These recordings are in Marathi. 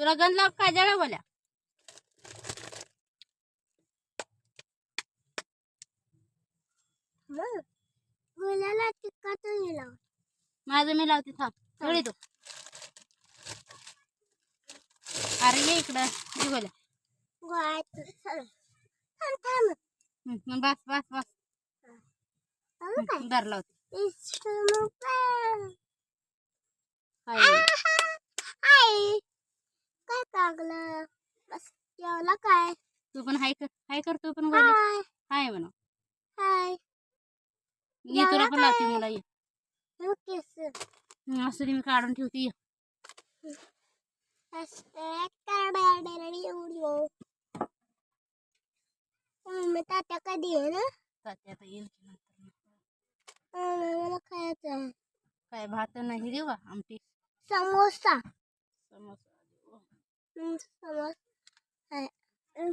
तुला गंध लाव काय जळा बोल्या मुलाला तिखट गेला माझं मी लावते थांब. सगळी तू अरे ये इकडं. ये बोल्या मग बस बस बस. दर लावते. आई काय टाकलं बस जेवला काय? तू पण हाय कर हाय कर तू पण बोल हाय. हाय म्हणा. हाय. ये तुला पण लावते मला ये. मग केस हं, असं मी काढून ठेवते ये. मम्मी तात्या कधी आहे ना तात्या आता येईल की नंतर. मग. मला खायचं आहे. काय भात नाही देऊ का? आमटी? समोसा. समोसा. देऊ. हम्म, समोसा आहे. हम्म.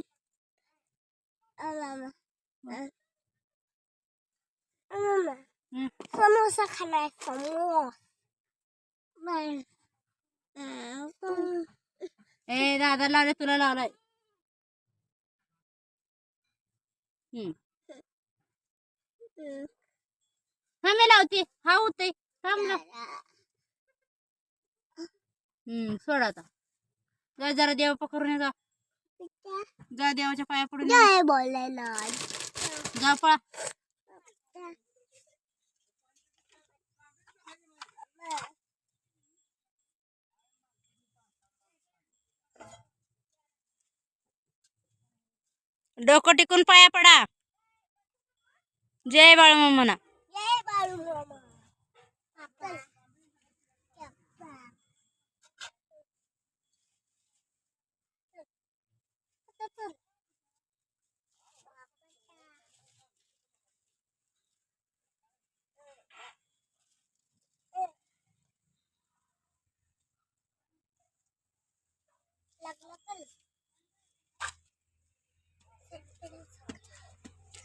आला ना. हम्म. मम्मा, हं, समोसा खाणार समोसा बर. हम्म, तुम- ए दादा लावले तुला लावलाय हम्म हम्म. हा मी लावते हा होते थांब ना हम्म सोड आता जा जरा देव पकडून ये जा. जा देवाच्या पाया पडून ये. जा पळा. डोकं टिकून पाया पडा. जय बाळ म्हणा जय बाळू मामा आपण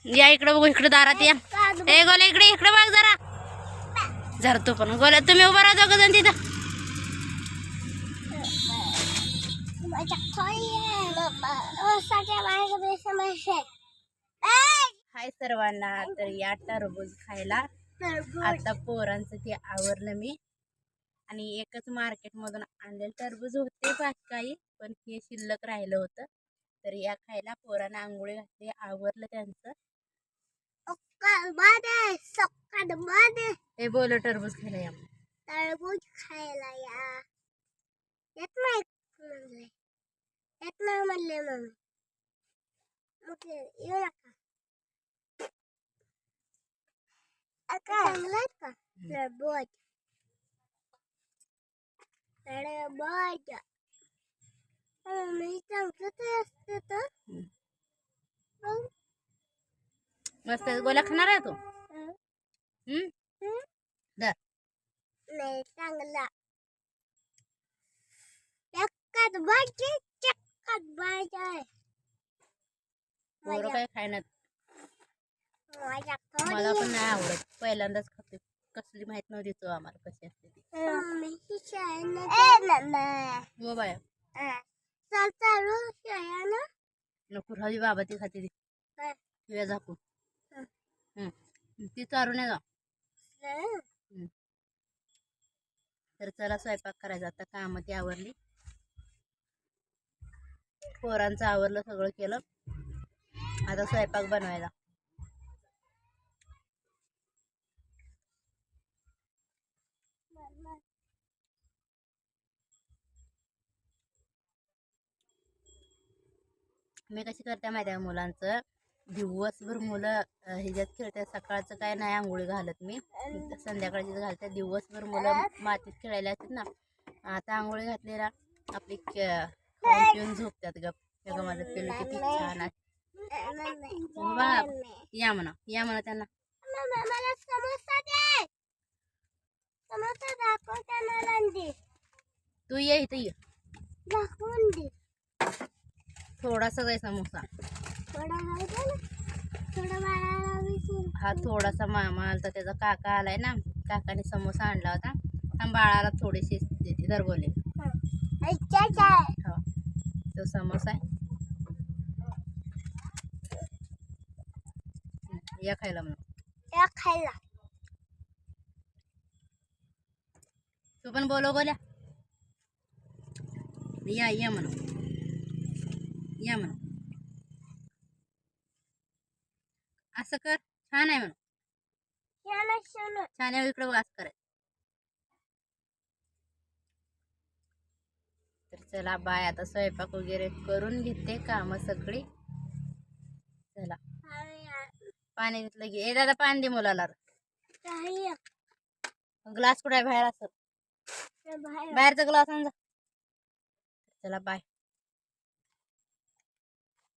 या इकडे बघू इकडे दारात या. ए गोल्या इकडे इकडे बघ जरा. जरा तू पण. गोल्या तुम्ही उभा राहा दोघं जण तिथं. हाय सर्वांना तर या टरबूज खायला आता पोरांचं ते आवरलं मी. आणि एकच मार्केटमधून आणलेलं टरबूज होते बाकी काही पण हे शिल्लक राहिलं होतं. तर या खायला पोरांना आंघोळी घातली आवरलं त्यांचं. हे बोल टरबूज खायला या. टरबूज खायला या. येत नाही म्हणले येत नाही म्हणले मम्मी. मग येऊ नका चांगलं आहे का टरबूज टरबूज मम्मी चांगलं ते असते तर हम्म. मग, मस्त गोल्या खाणार आहे तू हं, हम्म हं. दर नाही चांगला चक्कात भाजी चक्कात भाजी पोरं काय खायनात? मला पण नाही आवडत. पहिल्यांदाच खाते कसली माहीत नव्हती तो आम्हाला कशी असते ती. हो बाया. चल चालू शाळा ना नको राहू बाबा ती खाते ती. झाकून हं. ती चारून जा. तर चला स्वयंपाक करायचा. आता कामं ती आवरली. पोरांचं आवरलं सगळं केलं. आता स्वयंपाक बनवायला. मी कशी करते माहिती आहे मुलांचं? दिवसभर मुलं ह्याच्यात खेळतात सकाळचं काय नाही आंघोळी घालत मी. संध्याकाळची घालते. दिवसभर मुलं मातीत खेळायला असतात ना. आता आंघोळी घातलेला. आपली खाऊन पिऊन झोपतात गप. हे गं माझं किती छान आहे. या म्हणा या म्हणा त्यांना. मला समोसा दे. समोसा दाखव त्यांना नंदी तू ये इथं ये. दाखवून दे. थोडासा जाय समोसा. थोडा आहे का ना. थोडा बाळाला विसरून. हा थोडासा मामा आलता त्याचा काका आलाय ना. काकाने समोसा आणला होता. आणि बाळाला थोडीशी देते हो. तो समोसा आहे. या खायला म्हणून. या खायला. तू पण बोलव बोल्या. या या म्हणू या म्हणू असं कर छान आहे म्हणू या ना सोनू छान आहे इकडे वास कराय तर चला बाय आता स्वयंपाक वगैरे करून घेते कामं सगळी. चला. पाणी घेतलं की ए दादा पाणी दे मुलाला. ग्लास कुठे बाहेर असं. बाहेर. बाहेरचा ग्लास आण जा. चला बाय.